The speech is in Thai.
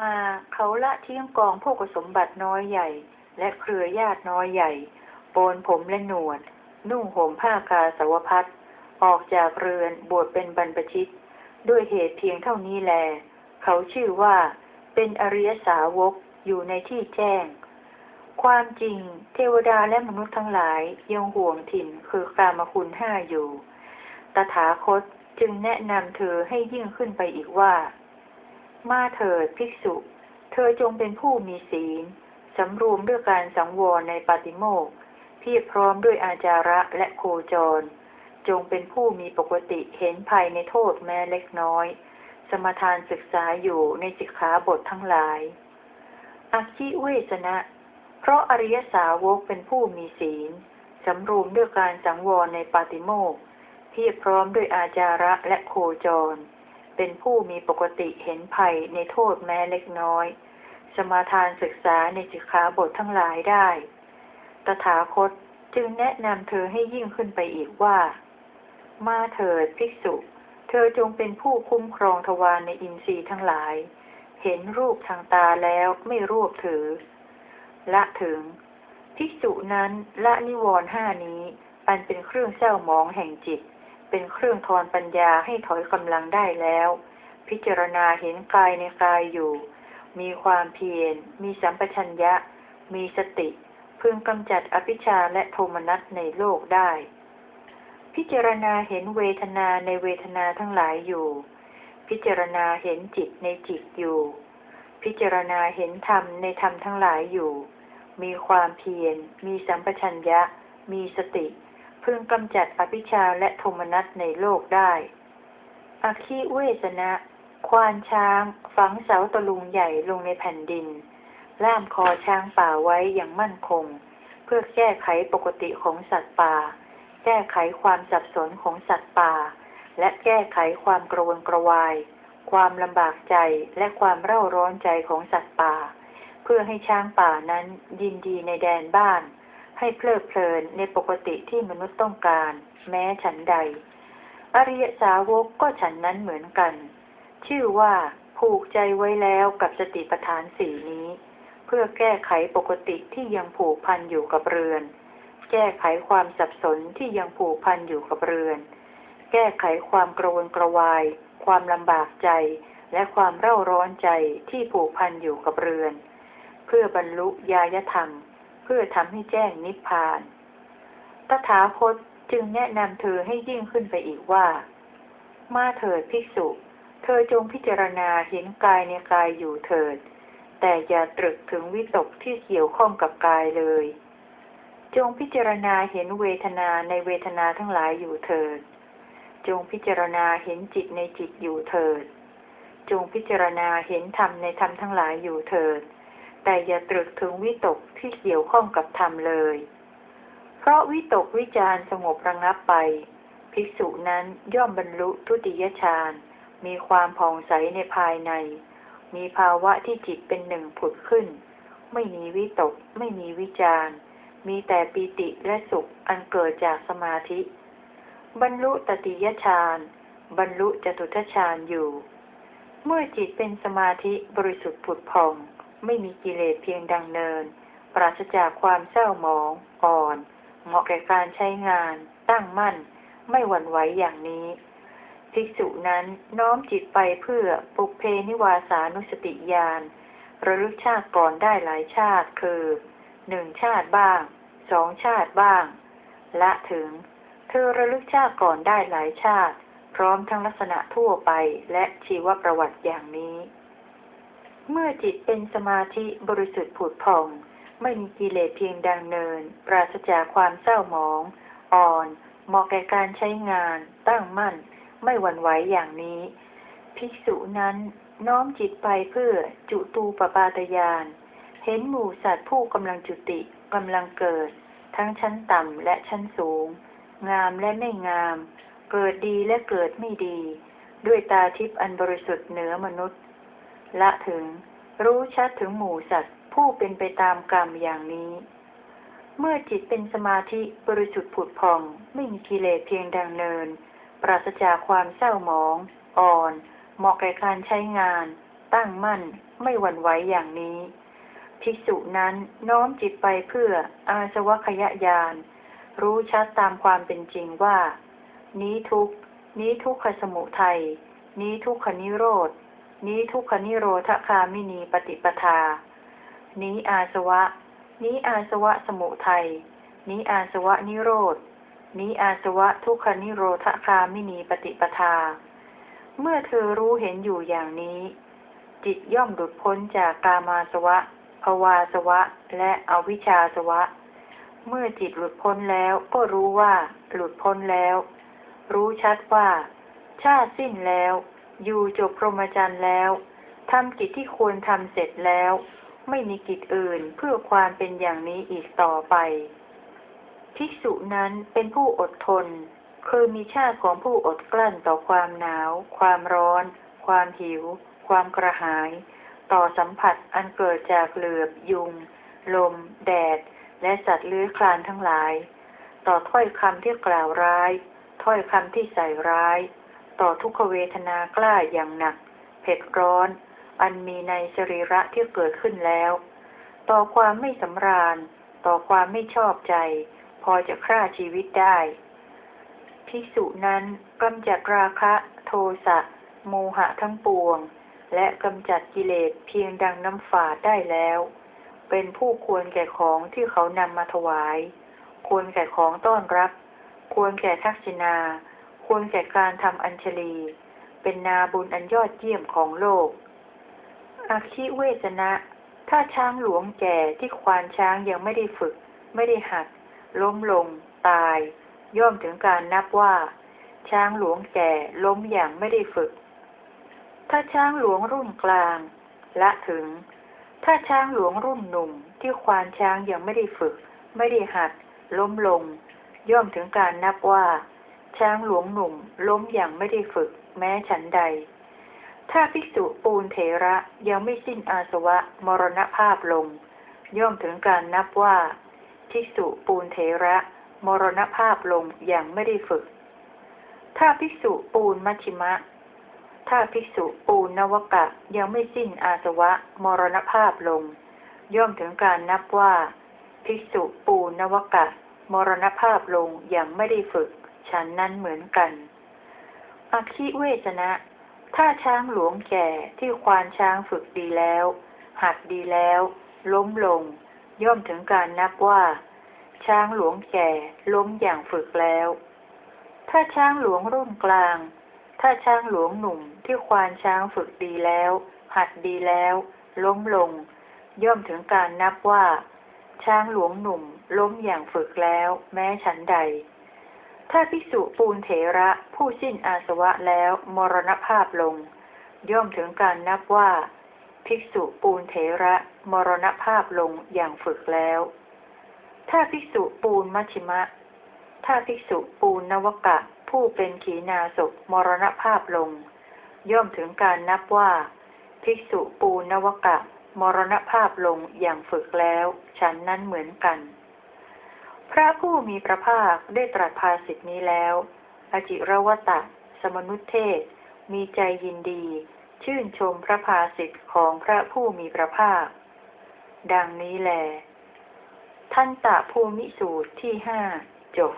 มาเขาละทิ้งกองพวกสมบัติน้อยใหญ่ และเครือญาติน้อยใหญ่ โปนผมและหนวด นุ่งห่มผ้ากาสาวพัดออกจากเรือนบวชเป็นบรรพชิต ด้วยเหตุเพียงเท่านี้แล เขาชื่อว่าเป็นอริยสาวกอยู่ในที่แจ้ง ความจริงเทวดาและมนุษย์ทั้งหลายยังห่วงถิ่นคือกามคุณห้าอยู่ ตถาคตจึงแนะนำเธอให้ยิ่งขึ้นไปอีกว่า มาเถิดภิกษุ เธอจงเป็นผู้มีศีลสำรวมด้วยการสังวรในปาติโมกข์เพียพร้อมด้วยอาจาระและโคจร จงเป็นผู้มีปกติเห็นภัยในโทษแม้เล็กน้อย สมทานศึกษาอยู่ในสิกขาบททั้งหลาย อักขิเวสนะ เพราะอริยสาวกเป็นผู้มีศีลสำรวมด้วยการสังวรในปาติโมกข์เพียพร้อมด้วยอาจาระและโคจร เป็นผู้มีปกติเห็นภัยในโทษแม้เล็กน้อย สมาทานศึกษาในสิกขาบททั้งหลายได้ ตถาคตจึงแนะนำเธอให้ยิ่งขึ้นไปอีกว่า มาเถิดภิกษุ เธอจงเป็นผู้คุ้มครองทวารในอินทรีย์ทั้งหลาย เห็นรูปทางตาแล้วไม่รวบถือ ละถึง ภิกษุนั้นละนิวรณ์ห้านี้อันเป็นเครื่องเศร้าหมองแห่งจิต เป็นเครื่องทอนปัญญาให้ถอยกำลังได้แล้ว พิจารณาเห็นกายในกายอยู่ มีความเพียร มีสัมปชัญญะ มีสติ พึงกำจัดอภิชาและโทมนัสในโลกได้ พิจารณาเห็นเวทนาในเวทนาทั้งหลายอยู่ พิจารณาเห็นจิตในจิตอยู่ พิจารณาเห็นธรรมในธรรมทั้งหลายอยู่ มีความเพียร มีสัมปชัญญะ มีสติ พึงกำจัดอภิชาและโทมนัสในโลกได้ อคิเวสนะ ควานช้าง ฝังเสาตะลุงใหญ่ลงในแผ่นดิน ล่ามคอช้างป่าไว้อย่างมั่นคง เพื่อแก้ไขปกติของสัตว์ป่า แก้ไขความสับสนของสัตว์ป่า และแก้ไขความกระวนกระวาย ความลำบากใจและความเร่าร้อนใจของสัตว์ป่า เพื่อให้ช้างป่านั้นยินดีในแดนบ้าน ให้เพลิดเพลินในปกติที่มนุษย์ต้องการ แม้ฉันใด อริยสาวกก็ฉันนั้นเหมือนกัน ชื่อว่าผูกใจไว้แล้วกับสติปัฏฐานสี่นี้ เพื่อแก้ไขปกติที่ยังผูกพันอยู่กับเรือน แก้ไขความสับสนที่ยังผูกพันอยู่กับเรือน แก้ไขความกระวนกระวาย ความลำบากใจ และความเร่าร้อนใจที่ผูกพันอยู่กับเรือน เพื่อบรรลุญาญธรรม พื่อทำให้แจ้งนิพพาน ตถาคตจึงแนะนำเธอให้ยิ่งขึ้นไปอีกว่า มาเถิดภิกษุ เธอจงพิจารณาเห็นกายในกายอยู่เถิด แต่อย่าตรึกถึงวิตกที่เกี่ยวข้องกับกายเลย จงพิจารณาเห็นเวทนาในเวทนาทั้งหลายอยู่เถิด จงพิจารณาเห็นจิตในจิตอยู่เถิด จงพิจารณาเห็นธรรมในธรรมทั้งหลายอยู่เถิด แต่อย่าตรึกถึงวิตกที่เกี่ยวข้องกับธรรมเลย เพราะวิตกวิจารสงบระงับไป ภิกษุนั้นย่อมบรรลุทุติยฌาน มีความผ่องใสในภายใน มีภาวะที่จิตเป็นหนึ่งผุดขึ้น ไม่มีวิตก ไม่มีวิจารมีแต่ปีติและสุขอันเกิดจากสมาธิ บรรลุตติยฌาน บรรลุจตุทฌานอยู่ เมื่อจิตเป็นสมาธิบริสุทธิ์ผุดผ่อง ไม่มีกิเลสเพียงดังเนิน ปราศจากความเศร้าหมองอ่อน เหมาะแก่การใช้งาน ตั้งมั่น ไม่หวั่นไหวอย่างนี้ ภิกษุนั้นน้อมจิตไปเพื่อปุเพนิวาสานุสติญาณระลึกชาติก่อนได้หลายชาติคือหนึ่งชาติบ้างสองชาติบ้าง ละถึง เธอระลึกชาติก่อนได้หลายชาติ พร้อมทั้งลักษณะทั่วไปและชีวประวัติอย่างนี้ เมื่อจิตเป็นสมาธิบริสุทธิ์ผุดผ่อง ไม่มีกิเลสเพียงดังเนิน ปราศจากความเศร้าหมอง อ่อนเหมาะแก่การใช้งาน ตั้งมั่น ไม่หวั่นไหวอย่างนี้ ภิกษุนั้นน้อมจิตไปเพื่อจุตูปปาตยาน เห็นหมู่สัตว์ผู้กำลังจุติกำลังเกิด ทั้งชั้นต่ำและชั้นสูง งามและไม่งาม เกิดดีและเกิดไม่ดี ด้วยตาทิพย์อันบริสุทธิ์เหนือมนุษย์ ละถึง รู้ชัดถึงหมู่สัตว์ผู้เป็นไปตามกรรมอย่างนี้ เมื่อจิตเป็นสมาธิบริสุทธิ์ผุดผ่อง ไม่มีกิเลสเพียงดังเนิน ปราศจากความเศร้าหมอง อ่อน เหมาะแก่การใช้งานตตั้งมั่น ไม่หวั่นไหวอย่างนี้ ภิกษุนั้นน้อมจิตไปเพื่ออาสวัคยญาณรู้ชัดตามความเป็นจริงว่า นี้ทุกนี้ทุกขสมุทัยนี้ทุกขนิโรธ นี้ทุกขนิโรธคามินีปฏิปทา นี้อาสวะ นี้อาสวะสมุทัย นี้อาสวะนิโรธ นี้อาสวะทุกขนิโรธคามินีปฏิปทา เมื่อเธอรู้เห็นอยู่อย่างนี้ จิตย่อมหลุดพ้นจากกามาสวะ ภวาสวะ และอวิชชาสวะ เมื่อจิตหลุดพ้นแล้วก็รู้ว่า หลุดพ้นแล้ว รู้ชัดว่า ชาติสิ้นแล้ว ยู่จบพรหมจรรย์แล้วทำกิจที่ควรทำเสร็จแล้ว ไม่มีกิจอื่นเพื่อความเป็นอย่างนี้อีกต่อไป ภิกษุนั้นเป็นผู้อดทนเคยมีชาติของผู้อดกลั้นต่อความหนาว ความร้อน ความหิว ความกระหาย ต่อสัมผัสอันเกิดจากเหลือบยุง ลม แดด และสัตว์เลื้อยคลานทั้งหลาย ต่อถ้อยคำที่กล่าวร้าย ถ้อยคำที่ใส่ร้าย ต่อทุกขเวทนากล้าอย่างหนัก เผ็ดร้อน อันมีในสรีระที่เกิดขึ้นแล้ว ต่อความไม่สำราญ ต่อความไม่ชอบใจ พอจะฆ่าชีวิตได้ภิกษุนั้นกำจัดราคะโทสะโมหะทั้งปวง และกำจัดกิเลสเพียงดังน้ำฝาดได้แล้ว เป็นผู้ควรแก่ของที่เขานำมาถวาย ควรแก่ของต้อนรับ ควรแก่ทักษิณา ควรแก่การทำอัญชลี เป็นนาบุญอันยอดเยี่ยมของโลก อาคิเวจนะ ถ้าช้างหลวงแก่ที่ควานช้างยังไม่ได้ฝึก ไม่ได้หัด ล้มลง ตาย ย่อมถึงการนับว่า ช้างหลวงแก่ล้มอย่างไม่ได้ฝึก ถ้าช้างหลวงรุ่นกลาง ละถึง ถ้าช้างหลวงรุ่นหนุ่มที่ควานช้างยังไม่ได้ฝึก ไม่ได้หัด ล้มลง ย่อมถึงการนับว่า ช้างหลวงหนุ่มล้มอย่างไม่ได้ฝึก แม้ฉันใด ถ้าภิกษุปูนเถระยังไม่สิ้นอาสวะมรณภาพลง ย่อมถึงการนับว่าภิกษุปูนเถระมรณภาพลงอย่างไม่ได้ฝึก ถ้าภิกษุปูนมัชิมะ ถ้าภิกษุปูนนวกะยังไม่สิ้นอาสวะมรณภาพลง ย่อมถึงการนับว่า ภิกษุปูนนวกะ มรณภาพลงอย่างไม่ได้ฝึก ฉันนั้นเหมือนกัน อคิเวชนะ ถ้าช้างหลวงแก่ที่ควานช้างฝึกดีแล้ว หัดดีแล้ว ล้มลง ย่อมถึงการนับว่า ช้างหลวงแก่ล้มอย่างฝึกแล้ว ถ้าช้างหลวงรุ่นกลาง ถ้าช้างหลวงหนุ่มที่ควานช้างฝึกดีแล้ว หัดดีแล้ว ล้มลง ย่อมถึงการนับว่าช้างหลวงหนุ่มล้มอย่างฝึกแล้ว แม้ฉันใด ถ้าภิกษุปูนเถระผู้สิ้นอาสวะแล้วมรณภาพลง ย่อมถึงการนับว่า ภิกษุปูนเถระมรณภาพลงอย่างฝึกแล้ว ถ้าภิกษุปูนมัชิมะ ถ้าภิกษุปูนนวกะ ผู้เป็นขีณาศพมรณภาพลง ย่อมถึงการนับว่า ภิกษุปูนนวกะ มรณภาพลงอย่างฝึกแล้ว ฉันนั้นเหมือนกัน พระผู้มีพระภาคได้ตรัสภาสิทธินี้แล้ว อจิรวตะ สมนุเทศ มีใจยินดี ชื่นชมพระภาสิทธิ์ของพระผู้มีพระภาค ดังนี้แล ท่านตะภูมิสูตรที่ห้าจบ